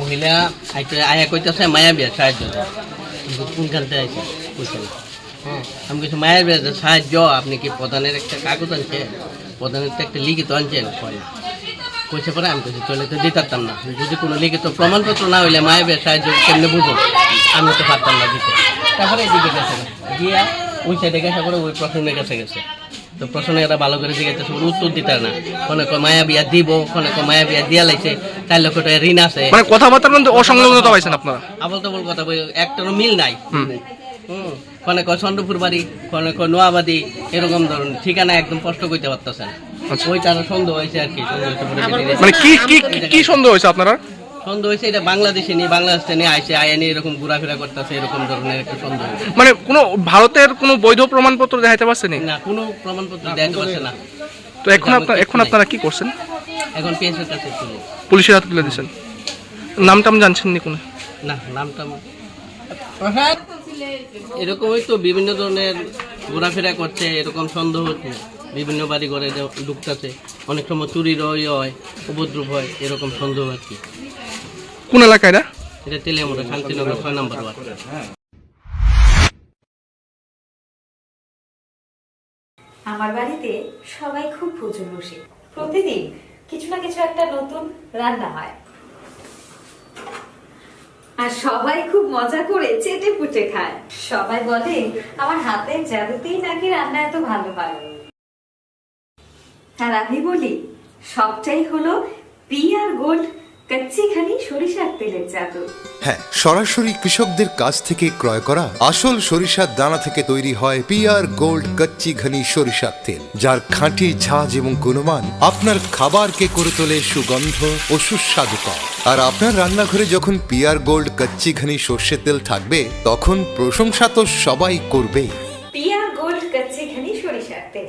মহিলা আইতে আয়া কইতেছে মায়া বিয়া সাহায্য। কিন্তু আইছে? বুঝছেন হ্যাঁ। আমি কিছু মায়ের বিয়া সাহায্য আপনি কি প্রধানের একটা কাগজ আনছেন? প্রধানের তো একটা লিখিত আনছেন কয় কইছে পরে আমি কইছি চলে তো দিতাম না। যদি কোনো লিখিত প্রমাণপত্র না হইলে মায়ের বিয়া সাহায্য কেমনে বুঝো আমি তো পারতাম না দিতে। তারপরে এদিকে গেছে গিয়া ওই সাইডে গেছে করে ওই প্রশ্নের কাছে গেছে। তো প্রশ্নে এরা ভালো করে জিজ্ঞাসা করে উত্তর দিতে না। কোনো কয় মায়া বিয়া দিব? কোনো কয় মায়া বিয়া দিয়া লাইছে। চার লক্ষ টাকা ঋণ আছে। মানে কথাবার্তার মধ্যে অসংলগ্নতা পাইছেন আপনারা? আবল তাবল কথা বই একটারও মিল নাই। হুম। কোনে কয় চন্দ্রপুর বাড়ি কোনে কয় নোয়াবাদী এরকম ধরনের ঠিকানা একদম স্পষ্ট করতে পারতেছেন আচ্ছা। ওই তার সন্দেহ হয়েছে আর কি সন্দেহ। মানে কি কি কি- কি সন্দেহ হয়েছে আপনারা সন্দেহ হয়েছে এটা বাংলাদেশে নিয়ে বাংলাদেশে নিয়ে আইসে আয়ানি এরকম ঘোরাফেরা করতেছে এরকম ধরনের একটা সন্দেহ। মানে কোনো ভারতের কোনো বৈধ প্রমাণপত্র দেখাতে পারছেন না? কোনো প্রমাণপত্র দেখাতে পারছে না। তো এখন আপনার এখন আপনারা কি করছেন? এখন পিএসের কাছে পুলিশের হাতে তুলে দিয়েছেন। নাম টাম জানছেন নি কোনো? না নামটা আমার- এরকমই তো বিভিন্ন ধরনের ঘোরাফেরা করছে এরকম সন্দেহ হচ্ছে। বিভিন্ন বাড়ি ঘরে ঢুকতেছে অনেক সময় চুরির ইয়ে হয় উপদ্রব হয় এরকম সন্দেহ আর কি। কোন এলাকায় এরা? এটা তেলিয়ামোড়া শান্তিনগর ছয় নম্বর ওয়ার্ড। আমার বাড়িতে সবাই খুব পুজো বসে। প্রতিদিন কিছু না কিছু একটা নতুন রান্না হয়। আর সবাই খুব মজা করে চেটে পুটে খায়। সবাই বলে আমার হাতের জাদুতেই নাকি রান্না এত ভালো হয়? আর আমি বলি, সবটাই হলো পিয়ার গোল্ড হ্যাঁ সরাসরি কৃষকদের কাছ থেকে ক্রয় করা আসল সরিষার দানা থেকে তৈরি হয় পিআর গোল্ড কচ্চি ঘনি সরিষার তেল, যার খাঁটি ঝাঁজ এবং গুণমান আপনার খাবারকে করে তোলে সুগন্ধ ও সুস্বাদুকর আর আপনার রান্নাঘরে যখন পিআর গোল্ড কচ্চি ঘনি সর্ষের তেল থাকবে, তখন প্রশংসা তো সবাই করবেই পিয়ার গোল্ড কচ্চিখানি সরিষার তেল